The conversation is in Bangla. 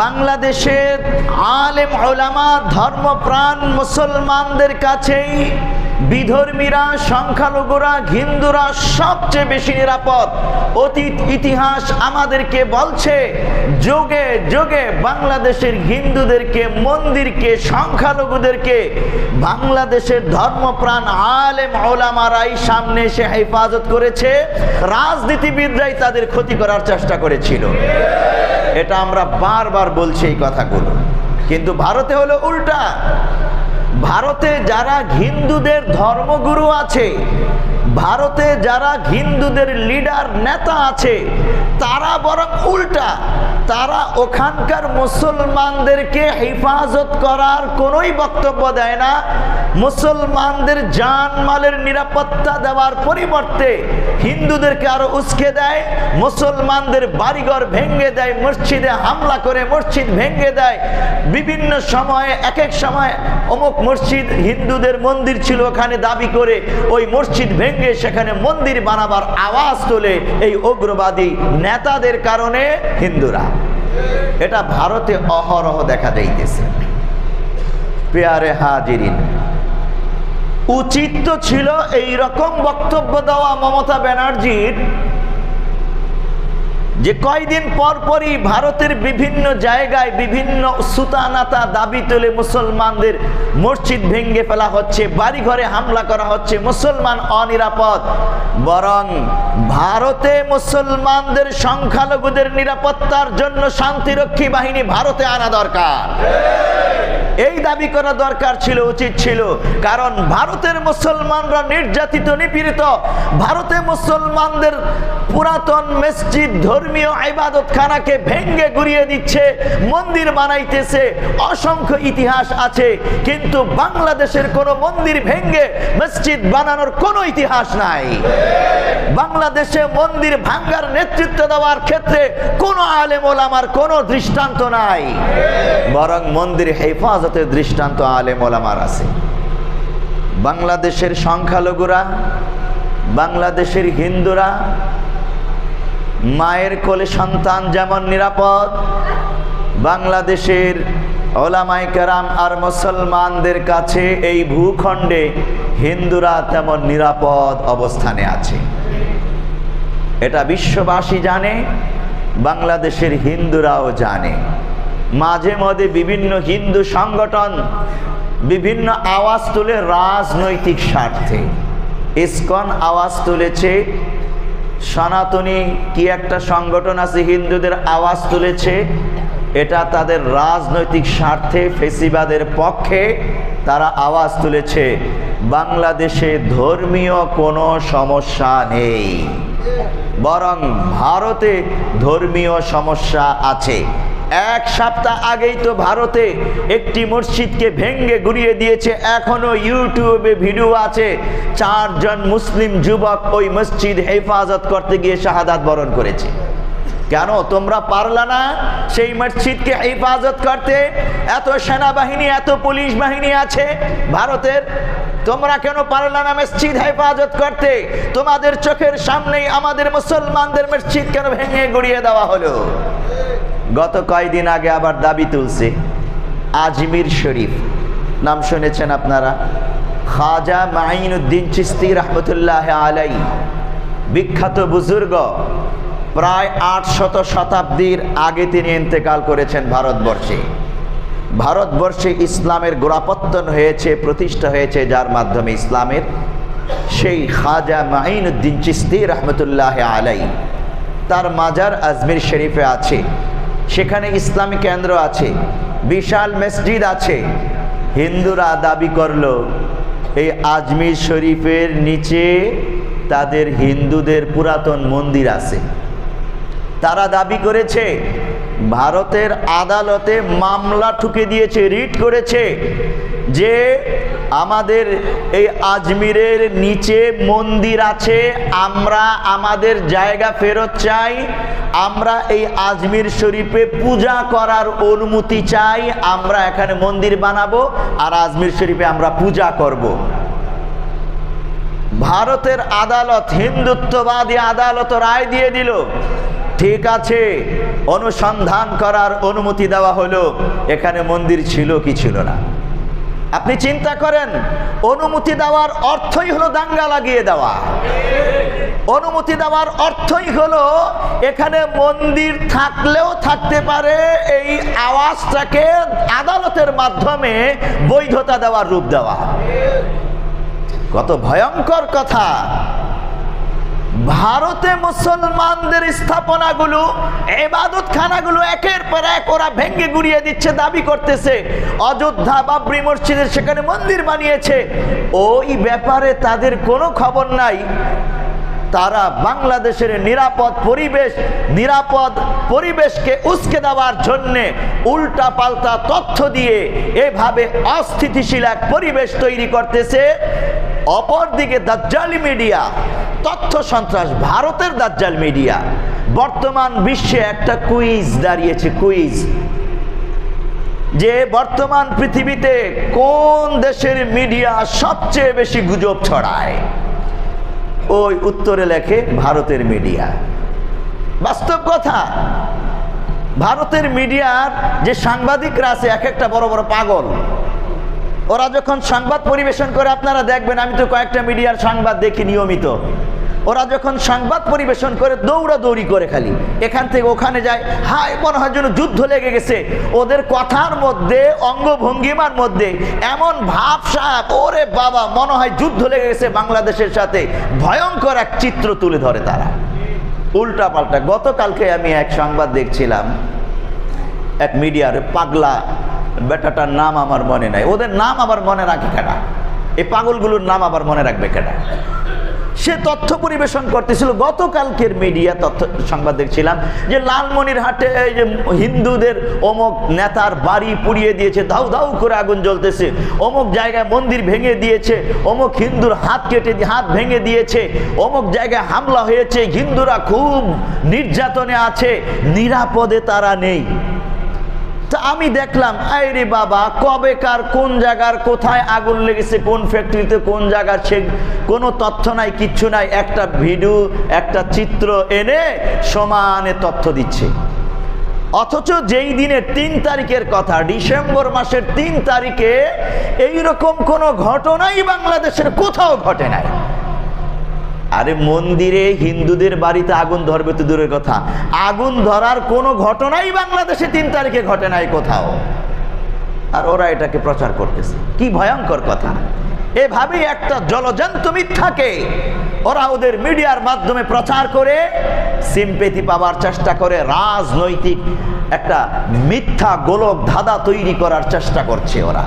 বাংলাদেশের আলেম ওলামা, ধর্মপ্রাণ মুসলমানদের কাছেই বিধর্মীরা, সংখ্যালঘুরা, হিন্দুরা সবচেয়ে বেশি নিরাপদ। অতীত ইতিহাস আমাদেরকে বলছে, যোগে যোগে বাংলাদেশের হিন্দুদেরকে, মন্দিরকে, সংখ্যালঘুদেরকে, বাংলাদেশের ধর্মপ্রাণ আলেম ওলামারাই সামনে এসে হেফাজত করেছে। রাজনীতিবিদরাই তাদের ক্ষতি করার চেষ্টা করেছিল। এটা আমরা বারবার বলছি এই কথাগুলো। কিন্তু ভারতে হলো উল্টা। ভারতে যারা হিন্দুদের ধর্মগুরু আছে ভারতে যারা হিন্দুদের লিডার নেতা আছে, তারা বরং উল্টা। তারা ওখানকার মুসলমানদেরকে হেফাজত করার কোনোই বক্তব্য দেয় না। মুসলমানদের জানমালের নিরাপত্তা দেওয়ার পরিবর্তে হিন্দুদেরকে আরও উস্কে দেয়, মুসলমানদের বাড়িঘর ভেঙে দেয়, মসজিদে হামলা করে মসজিদ ভেঙে দেয়। বিভিন্ন সময়ে এক এক সময় অমুক মসজিদ হিন্দুদের মন্দির ছিল, ওখানে দাবি করে ওই মসজিদ ভেঙে সেখানে মন্দির বানাবার আওয়াজ তোলে এই উগ্রবাদী নেতাদের কারণে হিন্দুরা। এটা ভারতে অহরহ দেখা দিতেছে পেয়ারে হাজিরিন। উচিত তো ছিল এই রকম বক্তব্য দেওয়া মমতা ব্যানার্জির যে কয়দিন পর পরই ভারতের বিভিন্ন জায়গায় বিভিন্ন সুতানাতা দাবি তুলে মুসলমানদের মসজিদ ভেঙ্গে ফেলা হচ্ছে, বাড়িঘরে হামলা করা হচ্ছে, মুসলমান অনিরাপদ। বরং ভারতে মুসলমানদের সংখ্যালঘুদের নিরাপত্তার জন্য শান্তিরক্ষী বাহিনী ভারতে আনা দরকার। এই দাবি করা দরকার ছিল, উচিত ছিল। কারণ ভারতের মুসলমানরা নির্যাতিত, নিপীড়িত। ভারতে মুসলমানদের পুরাতন মসজিদ, ধর্মীয় ইবাদত খানাকে ভেঙ্গে গুড়িয়ে দিচ্ছে, মন্দির বানাইতেছে, অসংখ্য ইতিহাস আছে। কিন্তু বাংলাদেশের কোন মন্দির ভেঙ্গে মসজিদ বানানোর কোনো ইতিহাস নাই। বাংলাদেশে মন্দির ভাঙ্গার নেতৃত্ব দেওয়ার ক্ষেত্রে কোনো আলেম ওলামার কোনো দৃষ্টান্ত নাই। বরং মন্দির হেফাজতের দৃষ্টান্ত আলেম ওলামার আছে। বাংলাদেশের সংখ্যালঘুরা, বাংলাদেশের হিন্দুরা, মায়ের কোলে সন্তান যেমন নিরাপদ, বাংলাদেশের ওলামাই কেরাম আর মুসলমানদের কাছে এই ভূখণ্ডে হিন্দুরা তেমন নিরাপদ অবস্থানে আছে। এটা বিশ্ববাসী জানে, বাংলাদেশের হিন্দুরাও জানে। মাঝে মধ্যে বিভিন্ন হিন্দু সংগঠন বিভিন্ন আওয়াজ তুলে রাজনৈতিক স্বার্থে। ইস্কন আওয়াজ তুলেছে, সনাতনী কি একটা সংগঠন আছে হিন্দুদের আওয়াজ তুলেছে, এটা তাদের রাজনৈতিক স্বার্থে ফেসিবাদের পক্ষে তারা আওয়াজ তুলেছে। বাংলাদেশে ধর্মীয় কোনো সমস্যা নেই, বরং ভারতে ধর্মীয় সমস্যা আছে। এক সপ্তাহ আগেই তো ভারতে একটি মসজিদকে ভেঙ্গে গুড়িয়ে দিয়েছে। এখনও ইউটিউবে ভিডিও আছে। চারজন মুসলিম যুবক ওই মসজিদ হেফাজত করতে গিয়ে শাহাদাত বরণ করেছে। কেন? তোমরা পারলা না সেই মসজিদকে হেফাজত করতে? এত সেনাবাহিনী, এত পুলিশ বাহিনী আছে ভারতের। তোমরা কেন পারলা না মসজিদ হেফাজত করতে? তোমাদের চোখের সামনেই আমাদের মুসলমানদের মসজিদ কেন ভেঙে গড়িয়ে দেওয়া হলো? গত কয়দিন আগে আবার দাবি তুলছে। আজমির শরীফ। নাম শুনেছেন আপনারা? খাজা মাইনুদ্দিন চিস্তি রহমতুল্লাহ আলাই বিখ্যাত বুজুর্গ। প্রায় আট শত শতাব্দীর আগে তিনি ইন্তেকাল করেছেন ভারতবর্ষে। ভারতবর্ষে ইসলামের গোড়াপত্তন হয়েছে, প্রতিষ্ঠা হয়েছে যার মাধ্যমে ইসলামের সেই খাজা মাইনুদ্দিন চিস্তি রহমতুল্লাহ আলাই তার মাজার আজমির শরীফে আছে। সেখানে ইসলামী কেন্দ্র আছে, বিশাল মসজিদ আছে। হিন্দুরা দাবি করল, এই আজমির শরীফের নিচে তাদের হিন্দুদের পুরাতন মন্দির আছে। তারা দাবি করেছে, ভারতের আদালতে মামলা ঠুকে দিয়েছে, রিট করেছে যে আমাদের এই আজমিরের নিচে মন্দির আছে, আমরা আমাদের জায়গা ফেরত চাই, আমরা এই আজমির শরীফে পূজা করার অনুমতি চাই, আমরা এখানে মন্দির বানাবো আর আজমির শরীফে আমরা পূজা করব। ভারতের আদালত, হিন্দুত্ববাদী আদালত রায় দিয়ে দিল, ঠিক আছে, অনুসন্ধান করার অনুমতি দেওয়া হলো, এখানে মন্দির ছিল কি ছিল না আপনি চিন্তা করেন, অনুমতি দেওয়ার অর্থই হলো দাঙ্গা লাগিয়ে দেওয়া। অনুমতি দেওয়ার অর্থই হলো এখানে মন্দির থাকলেও থাকতে পারে, এই আওয়াজটাকে আদালতের মাধ্যমে বৈধতা দেওয়ার রূপ দেওয়া। কত ভয়ঙ্কর কথা। ভারতে মুসলমানদের স্থাপনাগুলো এবাদত খানাগুলো একের পর এক ওরা ভেঙ্গে গুড়িয়ে দিচ্ছে, দাবি করতেছে। অযোধ্যা বাবরি মসজিদের সেখানে মন্দির বানিয়েছে। ওই ব্যাপারে তাদের কোনো খবর নাই। তারা বাংলাদেশের নিরাপদ পরিবেশ, নিরাপদ পরিবেশকে উস্কে দেওয়ার জন্যে উল্টা পাল্টা তথ্য দিয়ে এভাবে অস্থিতিশীল এক পরিবেশ তৈরি করতেছে। অপরদিকে দাজ্জালি মিডিয়া, তথ্য সন্ত্রাস ভারতের দাজ্জাল মিডিয়া। বর্তমান বিশ্বে একটা কুইজ দাঁড়িয়েছে, কুইজ। যে বর্তমান পৃথিবীতে কোন দেশের মিডিয়া সবচেয়ে বেশি গুজব ছড়ায়? ওই উত্তরে লেখে, ভারতের মিডিয়া। বাস্তব কথা, ভারতের মিডিয়ার যে সাংবাদিকরা আছে, এক একটা বড় বড় পাগল। ওরা যখন সংবাদ পরিবেশন করে, আপনারা দেখবেন, আমি তো কয়েকটা মিডিয়ার সংবাদ দেখি নিয়মিত। ওরা যখন সংবাদ পরিবেশন করে, দৌড়াদৌড়ি করে খালি। এখান থেকে ওখানে যায়, হায়, মনে হয় যেন যুদ্ধ লেগে গেছে। ওদের কথার মধ্যে, অঙ্গভঙ্গিমার মধ্যে, এমন ভাবসাপ ওরে বাবা, মনে হয় যুদ্ধ লেগে গেছে বাংলাদেশের সাথে। ভয়ঙ্কর এক চিত্র তুলে ধরে তারা। উল্টা পাল্টা গতকালকে আমি এক সংবাদ দেখছিলাম, এক মিডিয়ার পাগলা বেটাটার নাম আমার মনে নাই। ওদের নাম আবার মনে রাখে কেনা এই পাগলগুলোর নাম আবার মনে রাখবে কেনা সে তথ্য পরিবেশন করতেছিল। গতকালকের মিডিয়া তথ্য সংবাদ দেখছিলাম যে লালমনিরহাটে যে হিন্দুদের অমুক নেতার বাড়ি পুড়িয়ে দিয়েছে, ধাউ ধাউ করে আগুন জ্বলতেছে। অমুক জায়গায় মন্দির ভেঙে দিয়েছে, অমুক হিন্দুর হাত কেটে হাত ভেঙে দিয়েছে, অমুক জায়গায় হামলা হয়েছে, হিন্দুরা খুব নির্যাতনে আছে, নিরাপদে তারা নেই। তা আমি দেখলাম আরে বাবা, কবেকার, কোন জায়গার, কোথায় আগুন লেগেছে, কোন ফ্যাক্টরিতে কোন জায়গার সে, কোনো তথ্য নাই, কিচ্ছু নাই, একটা ভিডিও, একটা চিত্র এনে সমানে তথ্য দিচ্ছে। অথচ যেই দিনের তিন তারিখের কথা, ডিসেম্বর মাসের তিন তারিখে এইরকম কোনো ঘটনাই বাংলাদেশের কোথাও ঘটে নাই। আরে মন্দিরে হিন্দুদের বাড়িতে আগুন ধরবে তো দূরের কথা। আগুন ধরার কোনো ঘটনাই বাংলাদেশে তিন তারিখে ঘটে নাই কোথাও। আর ওরা এটাকে প্রচার করতেছে। কি ভয়ঙ্কর কথা। এভাবেই একটা জলজন্ত মিথ্যাকে ওরা ওদের মিডিয়ার মাধ্যমে প্রচার করে সিম্পেথি পাওয়ার চেষ্টা করে, রাজনৈতিক একটা মিথ্যা গোলক ধাঁধা তৈরি করার চেষ্টা করছে ওরা।